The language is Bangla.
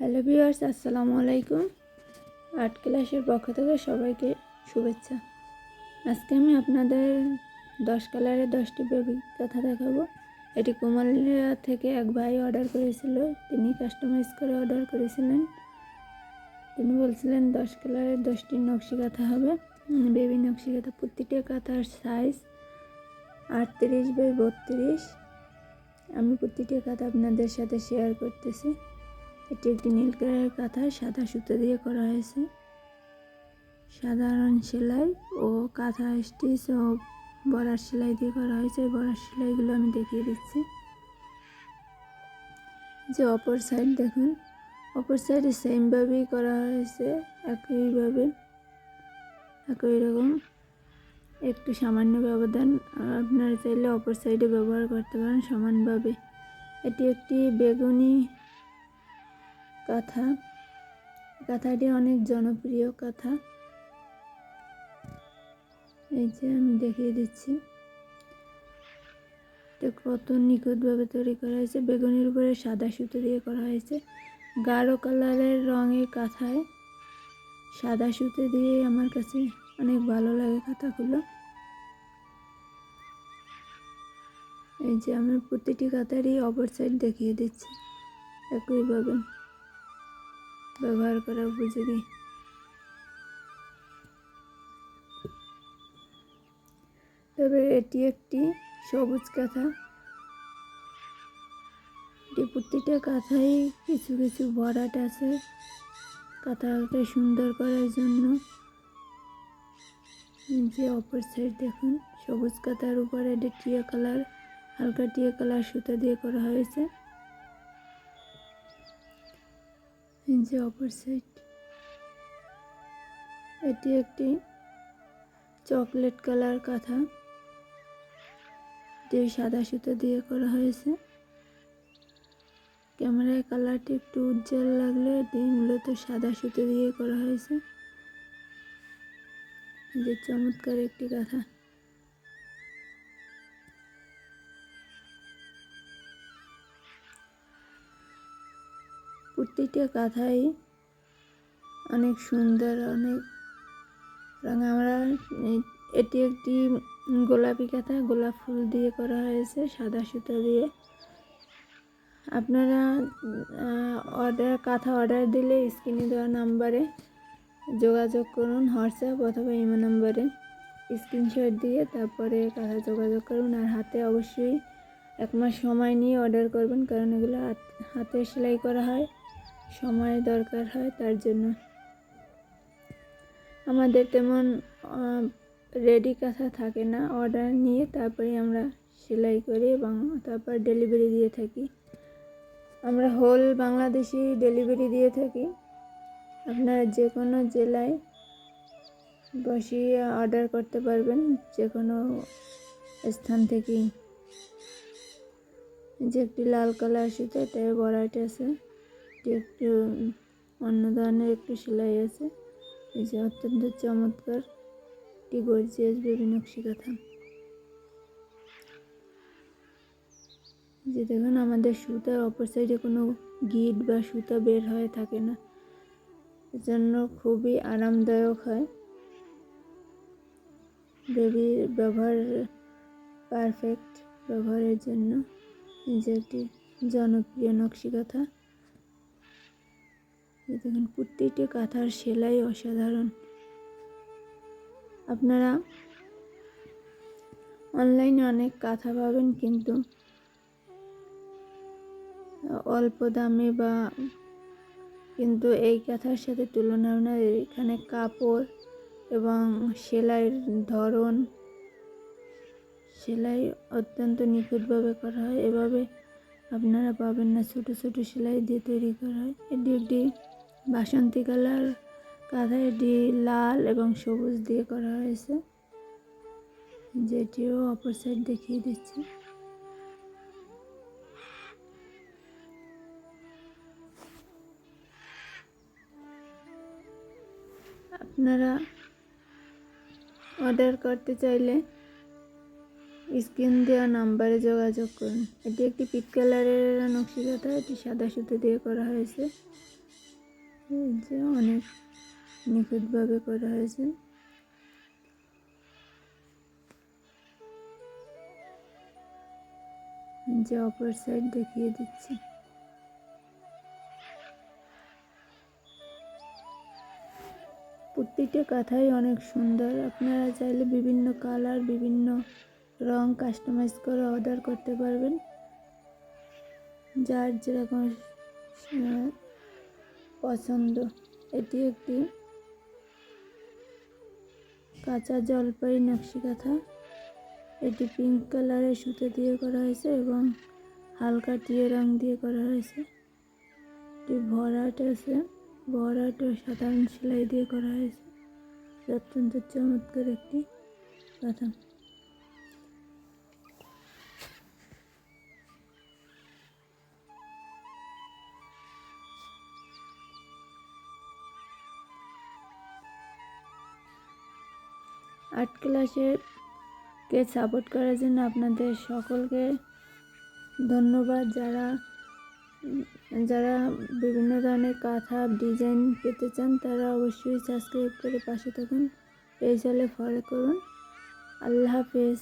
হ্যালো ভিউয়ার্স, আসসালামু আলাইকুম। আর্ট ক্লাসের পক্ষ থেকে সবাইকে শুভেচ্ছা। আজকে আমি আপনাদের দশ কালারের দশটি বেবি কথা দেখাবো। এটি কুমালিয়া থেকে এক ভাই অর্ডার করেছিল। তিনি কাস্টমাইজ করে অর্ডার করেছিলেন। তিনি বলছিলেন দশ কালারের দশটি নকশি কাঁথা হবে। বেবি নকশি কাঁথা, প্রতিটা কাঁথার সাইজ আটত্রিশ বাই বত্রিশ। আমি প্রতিটা কাঁথা আপনাদের সাথে শেয়ার করতেছি। এটি একটি নীল কালারের কাঁথা সাদা সুতো দিয়ে করা হয়েছে। সাধারণ সেলাই ও কাঁথা স্টিচ ও বড়ার সেলাই দিয়ে করা হয়েছে। বড়ার সেলাইগুলো আমি দেখিয়ে দিচ্ছি। যে অপর সাইড দেখুন, অপর সাইডে সেমভাবেই করা হয়েছে, একইভাবে, একই রকম। একটু সামান্য ব্যবধান, আপনারা চাইলে অপর সাইডে ব্যবহার করতে পারেন সমানভাবে। এটি একটি বেগুনি কাঁথা। কাঁথাটি অনেক জনপ্রিয় কাঁথা। এই যে আমি দেখিয়ে দিচ্ছি। এটা কত নিখুঁতভাবে তৈরি করা হয়েছে। বেগুনের উপরে সাদা সুতো দিয়ে করা হয়েছে। গাঢ় কালারের রঙের কাঁথায় সাদা সুতো দিয়ে আমার কাছে অনেক ভালো লাগে কাঁথাগুলো। এই যে আমি প্রতিটি কাঁথারই অপর সাইড দেখিয়ে দিচ্ছি। একইভাবে ব্যবহার করা উপযোগী। তবে এটি একটি সবুজ কাঁথা। এটি প্রতিটা কাঁথায় কিছু কিছু ভরাট আছে। কাঁথাকে সুন্দর করার জন্য যে অপর সাইড দেখুন, সবুজ কাঁথার উপরে এটা টিয়া কালার, হালকা টিয়া কালার সুতা দিয়ে করা হয়েছে। যে অপর সাইড এটি একটি চকলেট কালার কাঁথা। যে সাদা সুতো দিয়ে করা হয়েছে। ক্যামেরায় কালারটি একটু উজ্জ্বল লাগলে। এটি মূলত সাদা সুতো দিয়ে করা হয়েছে। যে চমৎকার একটি কাঁথা। প্রতিটা কাঁথাই অনেক সুন্দর, অনেক রঙ। আমরা এটি একটি গোলাপি কাঁথা, গোলাপ ফুল দিয়ে করা হয়েছে সাদা সুতো দিয়ে। আপনারা অর্ডার কাঁথা অর্ডার দিলে স্ক্রিনে দেওয়া নাম্বারে যোগাযোগ করুন হোয়াটসঅ্যাপ অথবা ইমো নাম্বারে স্ক্রিনশট দিয়ে তারপরে কাঁথা যোগাযোগ করুন আর হাতে অবশ্যই এক মাস সময় নিয়ে অর্ডার করবেন, কারণ এগুলো হাতে সেলাই করা হয়। সময় দরকার হয় তার জন্য। আমাদের তেমন রেডি কাঁথা থাকে না। অর্ডার নিয়ে তারপরে আমরা সেলাই করি এবং তারপর ডেলিভারি দিয়ে থাকি। আমরা হোল বাংলাদেশি ডেলিভারি দিয়ে থাকি। আপনারা যে কোনো জেলায় বসিয়ে অর্ডার করতে পারবেন যে কোনো স্থান থেকেই। যে একটি লাল কালার সুতো এটাই বড়াট আছে। এটি একটু অন্য ধরনের একটি সেলাই আছে। এই যে অত্যন্ত চমৎকার একটি গর্জিয়াস বেবি নকশি কাঁথা। যে দেখুন, আমাদের সুতার অপর সাইডে কোনো গিট বা সুতা বের হয়ে থাকে না। এজন্য খুবই আরামদায়ক হয়। বেবির ব্যবহার পারফেক্ট ব্যবহারের জন্য। যে একটি জনপ্রিয় নকশি কাঁথা। দেখুন, প্রত্যেকটি কাঁথার সেলাই অসাধারণ। আপনারা অনলাইনে অনেক কাঁথা পাবেন, কিন্তু অল্প দামে বা কিন্তু এই কাঁথার সাথে তুলনা না এখানে কাপড় এবং সেলাইয়ের ধরন, সেলাই অত্যন্ত নিখুঁতভাবে করা হয়। এভাবে আপনারা পাবেন না, ছোটো ছোটো সেলাই দিয়ে তৈরি করা হয়। এটি একটি বাসন্তী কালার কাঁথা এটি লাল এবং সবুজ দিয়ে করা হয়েছে। যেটিও অপর সাইড দেখিয়ে দিচ্ছি। আপনারা অর্ডার করতে চাইলে স্ক্রিন দেওয়া নাম্বারে যোগাযোগ করুন। এটি একটি পিট কালারের নকশি কাঁথা এটি সাদা সুতো দিয়ে করা হয়েছে। যে অনেক নিখুঁতভাবে করা হয়েছে। যে অপর সাইড দেখিয়ে দিচ্ছি। প্রত্যেকটা কাঁথাই অনেক সুন্দর। আপনারা চাইলে বিভিন্ন কালার, বিভিন্ন রং কাস্টমাইজ করে অর্ডার করতে পারবেন। যার যেরকম পছন্দ। এটি একটি কাঁচা জলপাই নকশি কাঁথা। এটি পিঙ্ক কালারের সুতো দিয়ে করা হয়েছে এবং হালকা টিয়ে রং দিয়ে করা হয়েছে। এটি ভরাট আছে, ভরাট ও সাধারণ সেলাই দিয়ে করা হয়েছে। অত্যন্ত চমৎকার একটি কাঁথা। আর্ট ক্লাসেকে সাপোর্ট করার জন্য আপনাদের সকলকে ধন্যবাদ। যারা যারা বিভিন্ন ধরনের কাঁথা ডিজাইন পেতে চান, তারা অবশ্যই সাবস্ক্রাইব করে পাশে থাকুন। পেজ হলে ফলো করুন। আল্লাহ হাফেজ।